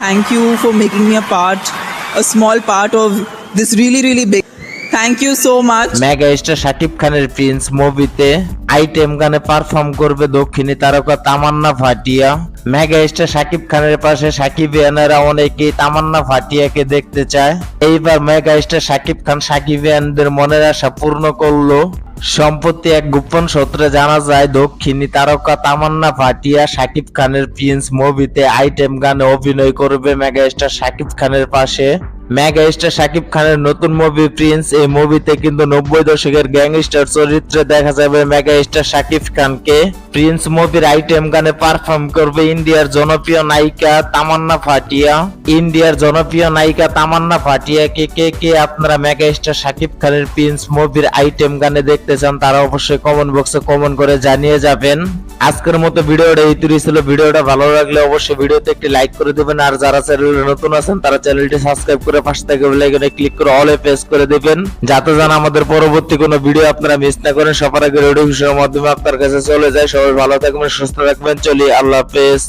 Thank you for making me a part, a small part of this really, really big. Thank you so much. Mega star Shakib খানের prince মুভিতে item গানে perform করবে দক্ষিণী তারকা Tamannaah Bhatia. Mega star Shakib খানের পাশে সাকিবিয়ানেরা অনেকেই তামান্না ভাটিয়াকে দেখতে চায়। এইবার মেগা স্টার শাকিব খান সাকিবিয়ানদের মনের আশা পূর্ণ করল। সম্প্রতি এক গোপন সূত্রে জানা যায়, দক্ষিণী তারকা তামান্না ভাটিয়া শাকিব খানের প্রিন্স মুভিতে আইটেম গানে অভিনয় করবে মেগা স্টার শাকিব খানের পাশে। মেগা স্টার শাকিব খানের নতুন মুভি প্রিন্স এই মুভিতে কিন্তু নব্বই দশকের গ্যাংস্টার চরিত্রে দেখা যাবে মেগা স্টার শাকিব খানকে। প্রিন্স মুভির আইটেম গানে পারফর্ম করবে ইন্ডিয়ার জনপ্রিয় নায়িকা তামান্না ফাটিয়া। ইন্ডিয়ার জনপ্রিয় নায়িকা তামান্না ভাটিয়াকে কে কে কে আপনারা মেগা স্টার শাকিব খানের প্রিন্স মুভির আইটেম গানে দেখতে চান, তারা অবশ্যই কমেন্ট বক্সে কমেন্ট করে জানিয়ে যাবেন। আজকের মতো ভিডিওটা এই তৈরি ছিল ভিডিওটা ভালো লাগলে অবশ্যই ভিডিওতে একটি লাইক করে দেবেন। আর যারা চ্যানেলে নতুন আছেন, তারা চ্যানেলটি সাবস্ক্রাইব করে পাশে থেকে বেল আইকনে ক্লিক করে অলে প্রেস করে দেবেন। যাতে যেন আমাদের পরবর্তী কোনো ভিডিও আপনারা মিস না করেন। সবার আগে নোটিফিকেশনের মাধ্যমে আপনার কাছে চলে যায়। সবাই ভালো থাকবেন, সুস্থ থাকবেন। চলি আল্লাহ হাফেজ।